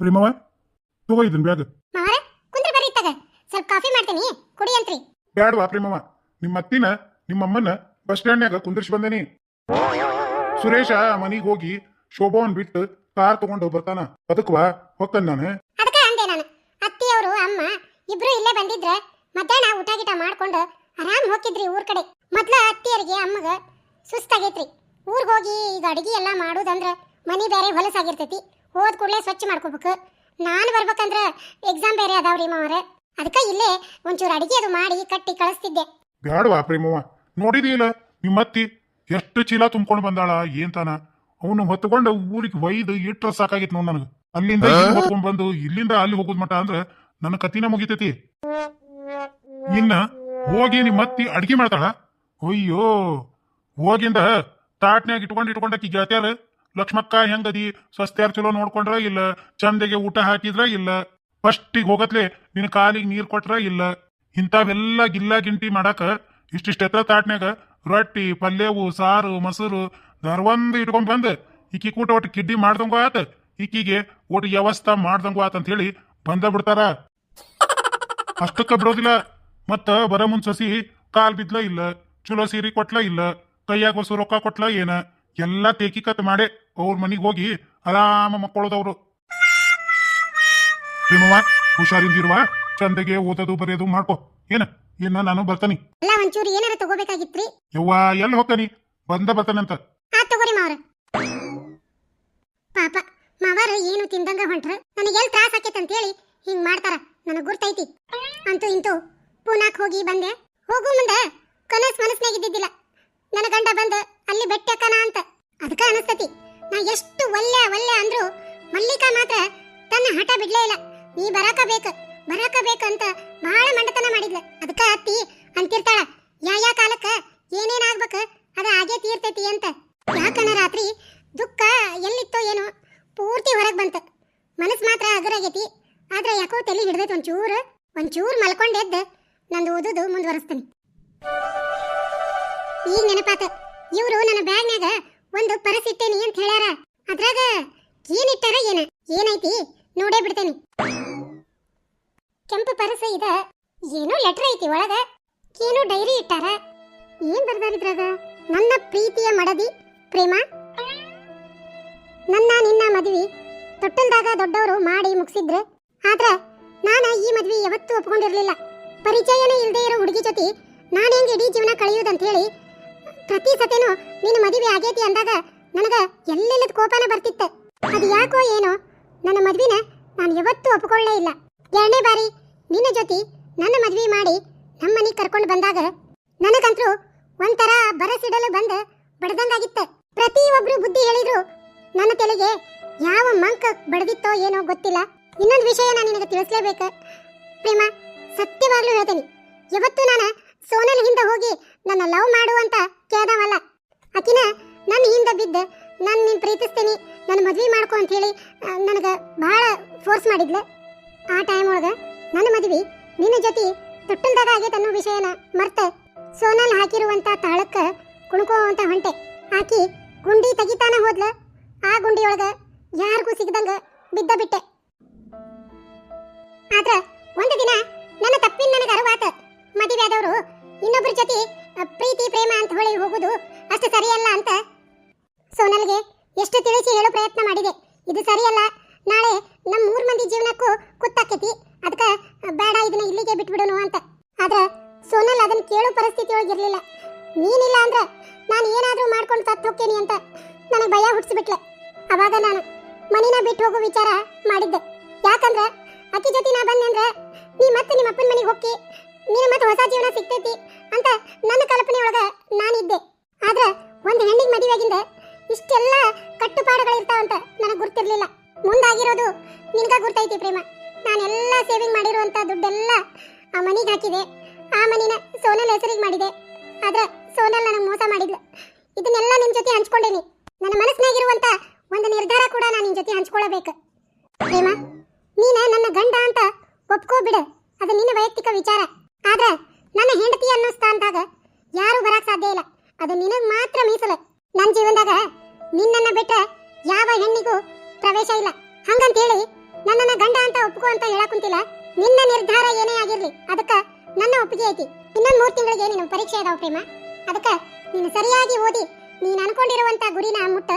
ಪ್ರೇಮವ ತಗೋ ಇದನ್ ಬ್ಯಾಗ್ ಕುಂದ್ರ ಬರ್ರಿ ತಗ ಸ್ವಲ್ಪ ಕಾಫಿ ಮಾಡ್ತೀನಿ. ಕುಡಿ ಅಂತ್ರಿ. ಬ್ಯಾಡ್ವಾ ಪ್ರೇಮವ ನಿಮ್ಮ ಅತ್ತಿನ ನಿಮ್ಮ ಅಮ್ಮನ ಬಸ್ ಸ್ಟ್ಯಾಂಡ್ನ್ಯಾಗ ಕುಂದ್ರಿಸಿ ಬಂದೇನಿ. ಸುರೇಶ ಮನಿಗ್ ಹೋಗಿ ಶೋಭವನ್ ಬಿಟ್ಟು ಕಾರ್ ತಗೊಂಡು ಬರ್ತಾನ. ಅದಕ್ವಾ ಹೋಗ್ತಾನೆ ನಾನು ಅದಕ್ಕ ಅಂದೆ ನಾನು. ಅತ್ತಿಯವರು ಅಮ್ಮ ಇಬ್ರು ಇಲ್ಲೇ ಬಂದಿದ್ರ ಮಧ್ಯಾಹ್ನ ಊಟ ಗೀಟ ಮಾಡ್ಕೊಂಡು ಆರಾಮ್ ಹೋಗಿದ್ರಿ ಊರ್ ಕಡೆ. ಮೊದ್ಲ ಅತ್ತಿಯರಿಗೆ ಅಮ್ಮಗ ಸುಸ್ತಾಗೈತ್ರಿ. ಊರ್ಗ್ ಹೋಗಿ ಈಗ ಅಡಿಗೆ ಎಲ್ಲ ಮಾಡೋದಂದ್ರ ಮನಿ ಬೇರೆ ಹೊಲಸಾಗಿರ್ತೈತಿ ಹೋದ್ ಕೂಡಲೇ ಸ್ವಚ್ಛ ಮಾಡ್ಕೋಬೇಕು. ನಾನು ಬರ್ಬೇಕಂದ್ರೆ ಎಕ್ಸಾಮ್ ಬೇರೆ ಅದಾವ್ರಿ ಮಾವರ. ಅದಕ್ಕೆ ಇಲ್ಲೇ ಒಂಚೂರು ಅಡಿಗೆ ಅದು ಮಾಡಿ ಕಟ್ಟಿ ಕಳಿಸ್ತಿದ್ದೆ. ಬ್ಯಾಡವಾ ಪ್ರೇಮವ್ವ? ನೋಡಿದೀಲ ನಿಮ್ಮ ಅತ್ತಿ ಎಷ್ಟು ಚೀಲ ತುಂಬ್ಕೊಂಡು ಬಂದಾಳ ಏನ್ ತಾನ ಅವನು ಹೊತ್ಕೊಂಡು ಊರಿಗೆ ಒಯ್ದು ಇಟ್ರ ಸಾಕಾಗಿತ್ತು ನೋಡ್ ನನಗೆ. ಅಲ್ಲಿಂದ ಇಲ್ಲಿ ಹೊತ್ಕೊಂಡ್ ಬಂದು ಇಲ್ಲಿಂದ ಅಲ್ಲಿ ಹೋಗೋದ್ ಮಟ ಅಂದ್ರೆ ನನ್ನ ಕತ್ತಿನ ಮುಗಿತೈತಿ. ಇನ್ನ ಹೋಗಿ ನಿಮ್ಮ ಅತ್ತಿ ಅಡ್ಗೆ ಮಾಡ್ತಾಳ? ಅಯ್ಯೋ ಹೋಗಿಂದ ತಾಟ್ನ್ಯಾಗ ಇಟ್ಕೊಂಡು ಇಟ್ಕೊಂಡಕ್ಕಿ ಗೆಳತ್ಯಾರ ಲಕ್ಷ್ಮಕ್ಕ ಹೆಂಗದಿ? ಸ್ವಸ್ತ್ಯಾರ ಚಲೋ ನೋಡ್ಕೊಂಡ್ರ ಇಲ್ಲ? ಚಂದಗೆ ಊಟ ಹಾಕಿದ್ರ ಇಲ್ಲ? ಫಸ್ಟಿಗೆ ಹೋಗತ್ಲೆ ನಿನ್ನ ಕಾಲಿಗೆ ನೀರ್ ಕೊಟ್ರ ಇಲ್ಲ? ಇಂಥವೆಲ್ಲ ಗಿಲ್ಲ ಗಿಂಟಿ ಮಾಡಾಕ ಇಷ್ಟಿಷ್ಟ ಎತ್ತರ ತಾಟ್ನ್ಯಾಗ ರೊಟ್ಟಿ, ಪಲ್ಯವು, ಸಾರು, ಮೊಸರು, ದರ್ವಂದು ಇಟ್ಕೊಂಡ್ ಬಂದ್ ಈಕಿ ಕೂಟ ಒಟ್ಟು ಕಿಡ್ಡಿ ಮಾಡ್ದಂಗು ಆತ. ಈಕಿಗೆ ಒಟ್ಟು ವ್ಯವಸ್ಥೆ ಮಾಡ್ದಂಗು ಆತ ಅಂತ ಹೇಳಿ ಬಂದ ಬಿಡ್ತಾರ. ಅಷ್ಟಕ್ಕ ಬಿಡೋದಿಲ್ಲ. ಮತ್ತ ಬರ ಮುನ್ ಸಸಿ ಕಾಲ್ ಬಿದ್ಲ ಇಲ್ಲ? ಚಲೋ ಸೀರೆ ಕೊಟ್ಲ ಇಲ್ಲ? ಕೈಯಾಗ ಹೊಸ ರೊಕ್ಕ ಕೊಟ್ಲ ಏನ? ಎಲ್ಲ ತೇಕಿಕತ್ ಮಾಡಿ ಅವ್ರ ಮನಿಗ್ ಹೋಗಿ ಆರಾಮ ಮಕ್ಕಳದವ್ರು. ಭೀಮವ್ವ ಹುಷಾರಿಂದಿರುವ ಚಂದಗೆ ಓದೋದು ಬರೆಯೋದು ಮಾಡ್ಕೋ. ಏನ ಏನ ನಾನು ಬರ್ತಾನಿ. ಅಲ್ಲ ಒಂಚೂರು ಏನಾರ ತಗೋಬೇಕಾಗಿತ್ರಿ? ಯವ್ವ ಎಲ್ಲಿ ಹೋಗ್ತಾನಿ? ಬಂದ ಬರ್ತಾನಂತ ಆ ತಗೋರಿ ಮಾವರ. ಪಾಪ ಮಾವಾರ ಏನು ತಿಂದಂಗ ಹೊಂಟ್ರ? ನನಗೆ ಎಲ್ಲಿ ತ್ರಾಸ ಆಕೈತೆ ಅಂತ ಹೇಳಿ ಹಿಂಗ್ ಮಾಡ್ತಾರ. ನನಗ್ ಗುರ್ತೈತಿ. ಅಂತೂ ಇಂತೂ ಪೂನಾಕ್ ಹೋಗಿ ಬಂದೆ. ಹೋಗು ಮುಂದೆ ಕನಸ್ ಮನಸ್ನಾಗ ಇದ್ದಿದ್ದಿಲ್ಲ. ನನ್ನ ಗಂಡ ಬಂದ ಅಲ್ಲಿ ಬೆಟ್ಟಕ್ಕನ ಅಂತ. ಅದಕ್ಕ ಅನಸ್ತತಿ. ನಾ ಎಷ್ಟು ಒಲ್ಲೆ ಒಲ್ಲೆ ಅಂದ್ರು ಮಲ್ಲಿಕಾ ಮಾತ್ರ ತನ್ನ ಹಠ ಬಿಡ್ಲೇ ಇಲ್ಲ. ನೀ ಬರಾಕ ಬೇಕ, ಬರಾಕ ಬೇಕಂತ ಬಹಳ ಮಂಡತನ ಮಾಡಿದ್ಲ. ಅದಕ್ಕ ಅತ್ತಿ ಅಂತಿರ್ತಾಳ, ಯಾ ಯಾ ಕಾಲಕ್ಕ, ಏನೇನ್ ಆಗ್ಬೇಕ? ಅದ ಹಾಗೆ ತೀರ್ತೈತಿ ಅಂತ. ಯಾಕನ ರಾತ್ರಿ ದುಃಖ ಎಲ್ಲಿತ್ತೋ ಏನೋ ಪೂರ್ತಿ ಹೊರಗೆ ಬಂತ. ಮನಸ್ ಮಾತ್ರ ಹಗರಾಗೈತಿ ಆದ್ರೆ ಯಾಕೋ ತಲೆ ಹಿಡ್ದೈತಿ ಒಂಚೂರು. ಒಂಚೂರು ಮಲ್ಕೊಂಡೆದ್ದು ನಂದು ಓದುದು ಮುಂದುವರಿಸ್ತೀನಿ. ಈಗ ನೆನಪಾತ. ಇವರು ನನ್ನ ಬ್ಯಾಗ್ನಾಗ ಒಂದು ಪರಸ್ ಇಟ್ಟೇನಿ ಅಂತ ಹೇಳ್ಯಾರ. ಅದ್ರಾಗ ಏನಿಟ್ಟಾರ ಏನ? ಏನೈತಿ? ನೋಡೇ ಬಿಡ್ತೇನಿ. ಕೆಂಪು ಪರಸ ಇದ. ಏನೋ ಲೆಟರ್ ಐತಿ ಒಳಗ. ಏನೋ ಡೈರಿ ಇಟ್ಟಾರ. ಏನ್ ಬರ್ದಾರಿದ್ರಾಗ ನನ್ನ ಪ್ರೀತಿಯ ಮಡದಿ, ಪ್ರೇಮ. ನನ್ನ ನಿನ್ನ ಮದ್ವಿ. ತೊಟ್ಟಲ್ದಾಗ ದೊಡ್ಡವರು ಮಾಡಿ ಮುಗಿಸಿದ್ರೆ. ಆದ್ರೆ ನಾನು ಈ ಮದ್ವಿ ಯಾವತ್ತೂ ಒಪ್ಕೊಂಡಿರ್ಲಿಲ್ಲ. ಪರಿಚಯನೇ ಇಲ್ಲದೆ ಇರೋ ಹುಡುಗಿ ಜೊತೆ ನಾನು ಹೆಂಗೆ ಇಡೀ ಜೀವನ ಕಳೆಯೋದಂತ ಹೇಳಿ ಪ್ರತಿ ಸತೇನು ನಿನ್ನ ಮದುವೆ ಆಗೈತಿ ಅಂದಾಗ ನನಗ ಎಲ್ಲೆಲ್ಲದ ಕೋಪನ ಬರ್ತಿತ್ತು. ಅದು ಯಾಕೋ ಏನೋ? ನನ್ನ ಮದ್ವಿನ ನಾನು ಯಾವತ್ತೂ ಒಪ್ಕೊಳ್ಳೇ ಇಲ್ಲ. ಎರಡನೇ ಬಾರಿ ನಿನ್ನ ಜೊತೆ ನನ್ನ ಮದ್ವೆ ಮಾಡಿ ನಮ್ಮ ಮನೆಗೆ ಕರ್ಕೊಂಡು ಬಂದಾಗ ನನಗಂತರೂ ಒಂಥರ ಬರಸಿಡಲು ಬಂದ ಬಡದಂಗಾಗಿತ್ತೆ. ಪ್ರತಿ ಒಬ್ರು ಬುದ್ಧಿ ಹೇಳಿದ್ರು ನನ್ನ ತಲೆಗೆ ಯಾವ ಮಂಕ ಬಡದಿತ್ತೋ ಏನೋ ಗೊತ್ತಿಲ್ಲ. ಇನ್ನೊಂದು ವಿಷಯ ನಾನು ನಿನಗೆ ತಿಳಿಸ್ಲೇಬೇಕು. ಪ್ರೇಮ, ಸತ್ಯವಾಗ್ಲೂ ಹೇಳ್ತೇನೆ. ಯಾವತ್ತೂ ನಾನು ಸೋನಲ್ ಹಿಂದೆ ಹೋಗಿ ನನ್ನ ಲವ್ ಮಾಡು ಅಂತ ಕೇಳ್ದವಲ್ಲ ಆಕಿನ ನನ್ನ ಹಿಂದೆ ಬಿದ್ದು. ನಾನು ನಿನ್ನ ಪ್ರೀತಿಸ್ತೀನಿ. ನನ್ನ ಮದ್ವೆ ಮಾಡ್ಕೊ ಅಂತ ಹೇಳಿ ನನಗೆ ಭಾಳ ಫೋರ್ಸ್ ಮಾಡಿದ್ಲು. ಆ ಟೈಮ್ ಒಳಗೆ ನನ್ನ ಮದ್ವೆ ನಿನ್ನ ಜೊತೆ ತೊಟ್ಟಲ್ದಾಗ ಆಗೈತೆ ಅನ್ನೋ ವಿಷಯನ ಮರ್ತ. ಸೋನಲ್ ಹಾಕಿರುವಂತ ತಾಳಕ್ಕೆ ಕುಣ್ಕೋವಂಥ ಹೊಂಟೆ. ಆಕಿ ಗುಂಡಿ ತೆಗಿತಾನ ಹೋದ್ಲ. ಆ ಗುಂಡಿಯೊಳಗೆ ಯಾರಿಗೂ ಸಿಗದಂಗ ಬಿದ್ದ ಬಿಟ್ಟೆ. ಆದ್ರೆ ಒಂದು ದಿನ ನನ್ನ ತಪ್ಪಿನ ನನಗೆ ಅರಿವಾತ. ಮದುವೆ ಆದವರು ಇನ್ನೊಬ್ಬರ ಜೊತೆ ಪ್ರೀತಿ, ಪ್ರೇಮ ಅಂತ ಹೊಳಿ ಹೋಗುದು ಅಷ್ಟು ಸರಿಯಲ್ಲ ಅಂತ ಸೋನಲ್ಗೆ ಎಷ್ಟು ತಿಳಿಸಿ ಹೇಳೋ ಪ್ರಯತ್ನ ಮಾಡಿದೆ. ಇದು ಸರಿಯಲ್ಲ. ನಾಳೆ ನಮ್ಮ ಮೂರು ಮಂದಿ ಜೀವನಕ್ಕೂ ಕುತ್ತಾಕೈತಿ. ಅದಕ್ಕ ಬೇಡ, ಇದನ್ನ ಇಲ್ಲಿಗೆ ಬಿಟ್ಬಿಡೋಣ ಅಂತ. ಆದ್ರೆ ಸೋನಲ್ ಅದನ್ನ ಕೇಳೋ ಪರಿಸ್ಥಿತಿ ಒಳಗಿರ್ಲಿಲ್ಲ ನೀನಿಲ್ಲ ಅಂದ್ರ ನಾನು ಏನಾದ್ರೂ ಮಾಡ್ಕೊಂಡು ಸತ್ತು ಹೋಗ್ತೀನಿ ಅಂತ ನನಗೆ ಭಯ ಹುಟ್ಟಿಸ್ಬಿಟ್ಲೆ ಅವಾಗ ನಾನು ಮನಿನ ಬಿಟ್ಟು ಹೋಗೋ ವಿಚಾರ ಮಾಡಿದ್ದೆ. ಯಾಕಂದ್ರ, ಅಕ್ಕಿ ಜೊತೆ ನಾ ಬಂದೆ ಅಂದ್ರ ನೀ ಮತ್ತೆ ನಿಮ್ಮ ಅಪ್ಪನ ಮನೆಗೆ ಹೋಗಿ ನೀನು ಮತ್ತೆ ಹೊಸ ಜೀವನ ಸಿಗ್ತೈತಿ. ಅಂತ ನನ್ನ ಕಲ್ಪನೆ ಒಳಗ ನಾನಿದ್ದೆ. ಆದ್ರೆ ಒಂದು ಹೆಣ್ಣಿಗೆ ಮದುವೆಯಾಗಿಂದ ಇಷ್ಟೆಲ್ಲ ಕಟ್ಟುಪಾಡುಗಳಿರ್ತಾವಂತ ನನಗೆ ಗುರ್ತಿರ್ಲಿಲ್ಲ. ಮುಂದಾಗಿರೋದು ನಿನಗ ಗುರ್ತೈತಿ ಪ್ರೇಮ. ನಾನೆಲ್ಲ ಸೇವಿಂಗ್ ಮಾಡಿರುವಂತ ದುಡ್ಡೆಲ್ಲ ಆ ಮನಿಗೆ ಹಾಕಿದೆ. ಆ ಮನಿನ ಸೋನಲ್ ಹೆಸರಿಗೆ ಮಾಡಿದೆ. ಆದ್ರೆ ಸೋನಲ್ ನನಗೆ ಮೋಸ ಮಾಡಿದ್ಲು. ಇದನ್ನೆಲ್ಲ ನಿಮ್ಮ ಜೊತೆ ಹಂಚ್ಕೊಂಡೇನಿ. ನನ್ನ ಮನಸ್ಸಿನಾಗಿರುವಂತ ಒಂದು ನಿರ್ಧಾರ ಕೂಡ ನಾನು ನಿಮ್ಮ ಜೊತೆ ಹಂಚ್ಕೊಳ್ಳಬೇಕು ಪ್ರೇಮ, ನೀನ ನನ್ನ ಗಂಡ ಏನೇ ಆಗಿರ್ಲಿ, ಅದಕ್ಕ ನನ್ನ ಒಪ್ಪಿಗೆ ಐತಿ. ಇನ್ನೊಂದ್ ಮೂರ್ ತಿಂಗಳಿಗೆ ನಿನ್ನ ಪರೀಕ್ಷೆ ಅದಾವ ಪ್ರೇಮ. ಅದಕ್ಕ ನೀನು ಸರಿಯಾಗಿ ಓದಿ, ನೀನ್ ಅನ್ಕೊಂಡಿರುವಂತ ಗುರಿನ ಮುಟ್ಟ.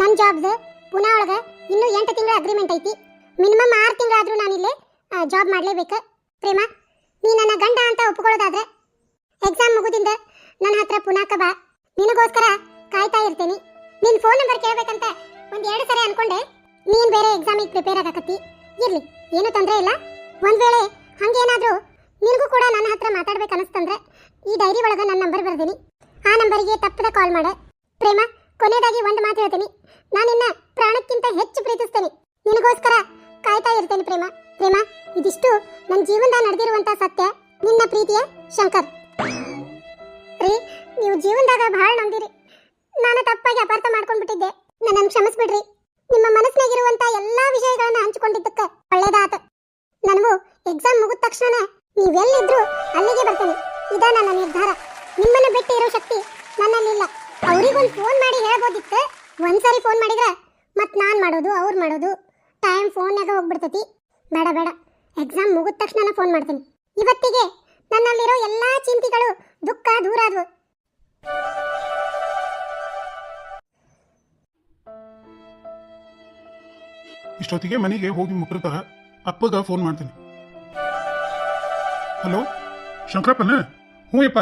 ನನ್ ಜಾಬ್ದು ಪುನಾ ಒಳಗ ಇನ್ನೂ ಎಂಟು ತಿಂಗಳ ಅಗ್ರಿಮೆಂಟ್ ಐತಿ. ಮಿನಿಮಮ್ ಆರು ತಿಂಗಳಾದ್ರೂ ನಾನಿಲ್ಲಿ ಜಾಬ್ ಮಾಡ್ಲೇಬೇಕು. ಪ್ರೇಮ, ನೀ ನನ್ನ ಗಂಡ ಅಂತ ಒಪ್ಕೊಳ್ಳೋದಾದ್ರೆ ಎಕ್ಸಾಮ್ ಮುಗುದಿಂದ ನನ್ನ ಹತ್ರ ಪುನಾಕ ಬಾ. ನಿನಗೋಸ್ಕರ ಕಾಯ್ತಾ ಇರ್ತೇನೆ. ನಿನ್ ಫೋನ್ ನಂಬರ್ ಕೇಳಬೇಕಂತ ಒಂದ್ ಎರಡು ಸರಿ ಅನ್ಕೊಂಡೆ. ನೀನ್ ಬೇರೆ ಎಕ್ಸಾಮಿಗೆ ಪ್ರಿಪೇರ್ ಆಗಕತ್ತಿ. ಇರ್ಲಿ, ಏನು ತೊಂದರೆ ಇಲ್ಲ. ಒಂದ್ ವೇಳೆ ಹಂಗೇನಾದ್ರೂ ನಿನಗೂ ಕೂಡ ನನ್ನ ಹತ್ರ ಮಾತಾಡ್ಬೇಕು ಅನಿಸ್ತಂದ್ರೆ ಈ ಡೈರಿ ಒಳಗೆ ನನ್ನ ನಂಬರ್ ಬರ್ದೀನಿ. ಆ ನಂಬರಿಗೆ ತಪ್ಪದ ಕಾಲ್ ಮಾಡೆ. ಪ್ರೇಮ ಕೊನೆಯದಾಗಿ ಒಂದು ಮಾತು ಹೇಳ್ತೀನಿ. ನಾನು ನಿನ್ನ ಪ್ರಾಣಕ್ಕಿಂತ ಹೆಚ್ಚು ಪ್ರೀತಿಸ್ತೇನೆ. ನಿನಗೋಸ್ಕರ ಕಾಯ್ತಾ ಇರ್ತೇನೆ ಪ್ರೇಮ. ಪ್ರೇಮ, ಇದಿಷ್ಟು ನನ್ನ ಜೀವನದ ನಡೆದಿರುವಂತ ಸತ್ಯ, ನಿನ್ನ ಪ್ರೀತಿಯ ಶಂಕರ್. ರೀ, ನೀವು ಜೀವನದಾಗ ಬಹಳ ನಂಬಿರಿ. ನಾನು ತಪ್ಪಾಗಿ ಅಪಾರ್ಥ ಮಾಡ್ಕೊಂಡ್ಬಿಟ್ಟಿದ್ದೆ. ನನ್ನನ್ನು ಕ್ಷಮಿಸ್ಬಿಡ್ರಿ. ನಿಮ್ಮ ಮನಸ್ಸಿನಾಗಿರುವಂತ ಎಲ್ಲಾ ವಿಷಯಗಳನ್ನ ಹಂಚಿಕೊಂಡಿದ್ದಕ್ಕೆ ಒಳ್ಳೇದಾತ. ನನಗೂ ಎಕ್ಸಾಮ್ ಮುಗಿದ ತಕ್ಷಣ ನೀವೆಲ್ಲಿದ್ರು ಅಲ್ಲಿಗೆ ಬರ್ತೇನೆ. ಇದ ನನ್ನ ನಿರ್ಧಾರ. ನಿಮ್ಮನ್ನ ಬಿಟ್ಟು ಇರೋ ಶಕ್ತಿ ನನ್ನಲ್ಲಿಲ್ಲ. ಅವರಿಗೊಂದು ಫೋನ್ ಮಾಡಿ ಹೇಳ್ಬೋದಿತ್ತು. ಒಂದ್ಸರಿ ಫೋನ್ ಮಾಡಿದ್ರೆ ಮತ್ತೆ ನಾನು ಮಾಡೋದು, ಅವ್ರು ಮಾಡೋದು. ಟೈಮ್ ಫೋನ್ಯಾಗ ಹೋಗ್ಬಿಡ್ತೈತಿ. ಬೇಡ ಬೇಡ. ಎಕ್ಸಾಮ್ ಮುಗಿದ ತಕ್ಷಣ ಫೋನ್ ಮಾಡ್ತೀನಿ. ಇವತ್ತಿಗೆ ನನ್ನಲ್ಲಿರೋ ಎಲ್ಲ ಚಿಂತೆಗಳು ದುಃಖ ದೂರ ಆದವು. ಇಷ್ಟೊತ್ತಿಗೆ ಮನೆಗೆ ಹೋಗಿ ಮುಕ್ರತ ಅಪ್ಪಗ ಫೋನ್ ಮಾಡ್ತೀನಿ. ಹಲೋ ಶಂಕರಪ್ಪನ? ಹ್ಞೂ ಯಪ್ಪ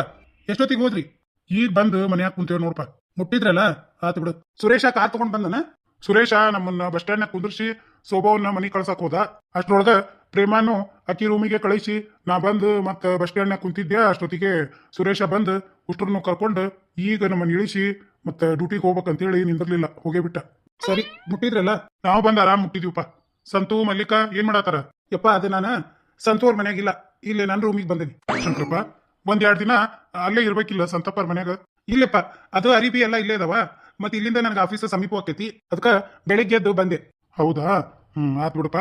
ಎಷ್ಟೊತ್ತಿಗೆ ಹೋದ್ರಿ? ಈಗ ಬಂದು ಮನ್ಯಾಗ ಕುಂತೇವ್ ನೋಡಪ್ಪ. ಮುಟ್ಟಿದ್ರಲ್ಲ? ಆತು ಬಿಡು. ಸುರೇಶ ಕಾರ್ ತಗೊಂಡ್ ಬಂದನ? ಸುರೇಶ ನಮ್ಮನ್ನ ಬಸ್ ಸ್ಟ್ಯಾಂಡ್ ಕುಂದರ್ಸಿ, ಶೋಭಾವನ್ನ ಮನೆ ಕಳ್ಸಕ್ ಹೋದ. ಅಷ್ಟ್ರೊಳಗ ಪ್ರೇಮಾನು ಅಕ್ಕಿ ರೂಮಿಗೆ ಕಳಿಸಿ, ನಾ ಬಂದು ಮತ್ತೆ ಬಸ್ ಸ್ಟ್ಯಾಂಡ್ನಾಗ ಕುಂತಿದ್ದೆ, ಅಷ್ಟೊತ್ತಿಗೆ ಸುರೇಶ ಬಂದು ಉಷ್ಟ್ರನ್ನು ಕರ್ಕೊಂಡು ಈಗ ನಮ್ಮನ್ನ ಇಳಿಸಿ, ಮತ್ತೆ ಡ್ಯೂಟಿಗೆ ಹೋಗ್ಬೇಕಂತೇಳಿ ನಿಂದಿರ್ಲಿಲ್ಲ. ಹೋಗೇ ಬಿಟ್ಟ. ಸರಿ, ಮುಟ್ಟಿದ್ರಲ್ಲ? ನಾವು ಬಂದು ಆರಾಮ್ ಮುಟ್ಟಿದೀವಪ್ಪ. ಸಂತು, ಮಲ್ಲಿಕಾ, ಏನ್ ಮಾಡತ್ತಾರ? ಯಪ್ಪ, ಅದೇ ನಾನು ಸಂತು ಅವ್ರ ಮನ್ಯಾಗಿಲ್ಲ. ಇಲ್ಲೇ ನನ್ನ ರೂಮಿಗೆ ಬಂದೇನಿ. ಶಂಕರಪ್ಪ ಒಂದ್ ಎರಡ್ ದಿನ ಅಲ್ಲೇ ಇರ್ಬೇಕಿಲ್ಲ ಸಂತಪ್ಪರ ಮನ್ಯಾಗ. ಇಲ್ಲಪ್ಪ, ಅದು ಅರಿಬಿ ಎಲ್ಲ ಇಲ್ಲೇ ಅದಾವ. ಮತ್ತೆ ಇಲ್ಲಿಂದ ನನಗೆ ಆಫೀಸ್ ಸಮೀಪ ಹೋಗ್ತೈತಿ. ಅದಕ್ಕ ಬೆಳಿಗ್ಗೆ ಎದ್ದು ಬಂದೆ. ಹೌದಾ? ಹ್ಮ್, ಆತ್ ಬಿಡಪ್ಪ.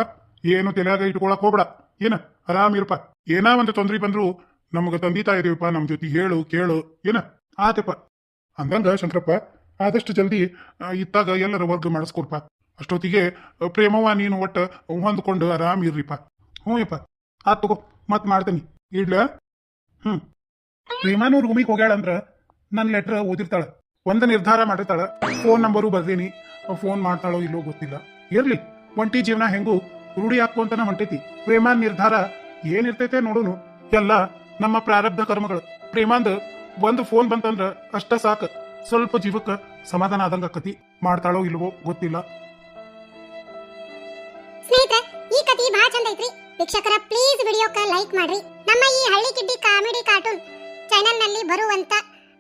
ಏನು ತಲೆಯಾಗ ಇಟ್ಕೊಳಕ್ ಹೋಗ್ಬೇಡ. ಏನ? ಆರಾಮ್ ಇರಪ್ಪ. ಏನಾ ಒಂದು ತೊಂದ್ರೆ ಬಂದ್ರು ನಮಗ ತಂದಿ ತಾಯಿದೀವಪ್ಪ ನಮ್ ಜೊತೆ ಹೇಳು, ಕೇಳು. ಏನ? ಆತಪ್ಪ. ಅಂದಂಗ ಶಂಕರಪ್ಪ, ಆದಷ್ಟು ಜಲ್ದಿ ಇತ್ತಾಗ ಎಲ್ಲರ ವರ್ಗ ಮಾಡಿಸ್ಕೊಡ್ಪ. ಅಷ್ಟೊತ್ತಿಗೆ ಪ್ರೇಮವ ಪ್ರೇಮವ್ವ, ನೀನು ಒಟ್ಟು ಹೊಂದ್ಕೊಂಡು ಆರಾಮ್ ಇರ್ರಿಪ್ಪ. ಹ್ಞೂ ಯಪ್ಪ, ಆತ್ ತಗೋ ಮತ್ತೆ ಮಾಡ್ತೀನಿ. ಇಡ್ಲ? ಹ್ಞೂ ಪ್ರೇಮಾನು ರೂಮಿಗೆ ಹೋಗ್ಯಾಳಂದ್ರ ನನ್ನ ಲೆಟ್ರ್ ಓದಿರ್ತಾಳ, ಒಂದ ನಿರ್ಧಾರ ಮಾಡಿರ್ತಾಳ ಫೋನ್ ನಂಬರು ಬರ್ದೀನಿ ಫೋನ್ ಮಾಡ್ತಾಳೋ ಇಲ್ಲೋ ಗೊತ್ತಿಲ್ಲ. ಇರ್ಲಿ, ಒಂಟಿ ಜೀವನ ಹೆಂಗೂ ರೂಢಿ ಹಾಕೊಂತನ ಹೊಂಟೈತಿ. ಪ್ರೇಮಾನ್ ನಿರ್ಧಾರ ಏನಿರ್ತೈತೆ ನೋಡುನು, ಎಲ್ಲ ನಮ್ಮ ಪ್ರಾರಬ್ಧ ಕರ್ಮಗಳು. ಪ್ರೇಮಾಂದ್ ಒಂದು ಫೋನ್ ಬಂತಂದ್ರ ಅಷ್ಟ ಸಾಕು, ಸ್ವಲ್ಪ ಜೀವಕ್ಕೆ ಸಮಾಧಾನ ಆದಂಗ ಕತಿ ಮಾಡ್ತಾಳೋ ಇಲ್ವೋ ಗೊತ್ತಿಲ್ಲ. ಸ್ನೇಹಿತರೆ, ಈ ಕಥೆ ಬಹಳ ಚಂದ ಐತ್ರಿ. ವೀಕ್ಷಕರ ಪ್ಲೀಸ್ ವಿಡಿಯೋಕ್ಕ ಲೈಕ್ ಮಾಡ್ರಿ. ನಮ್ಮ ಈ ಹಳ್ಳಿ ಕಿಡ್ಡಿ ಕಾಮಿಡಿ ಕಾರ್ಟೂನ್ ಚಾನೆಲ್ನಲ್ಲಿ ಬರುವಂತ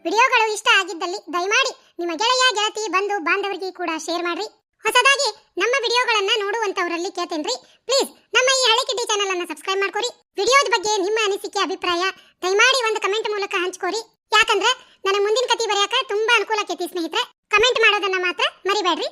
ವಿಡಿಯೋಗಳು ಇಷ್ಟ ಆಗಿದ್ದಲ್ಲಿ ದಯಮಾಡಿ ನಿಮ್ಮ ಗೆಳೆಯ, ಗೆಳತಿ, ಬಂಧು, ಬಾಂಧವರಿಗೆ ಕೂಡ ಶೇರ್ ಮಾಡ್ರಿ. ಹೊಸದಾಗಿ ನಮ್ಮ ವಿಡಿಯೋಗಳನ್ನ ನೋಡುವಂತವರಲ್ಲಿ ಕೇಳ್ತೇನ್ರಿ. ಪ್ಲೀಸ್ ನಮ್ಮ ಈ ಹಳ್ಳಿ ಕಿಡ್ಡಿ ಚಾನೆಲ್ ಅನ್ನ ಸಬ್ಸ್ಕ್ರೈಬ್ ಮಾಡ್ಕೊರಿ. ವಿಡಿಯೋದ ಬಗ್ಗೆ ನಿಮ್ಮ ಅನಿಸಿಕೆ, ಅಭಿಪ್ರಾಯ ದಯಮಾಡಿ ಒಂದು ಕಮೆಂಟ್ ಮೂಲಕ ಹಂಚ್ಕೋರಿ. ಯಾಕಂದ್ರೆ ನನ್ನ ಮುಂದಿನ ಕಥೆ ಬರೆಯಕ ತುಂಬಾ ಅನುಕೂಲ ಆಕೈತಿ ಸ್ನೇಹಿತರೆ. ಕಮೆಂಟ್ ಮಾಡೋದನ್ನ ಮಾತ್ರ ಮರಿಬೇಡ್ರಿ.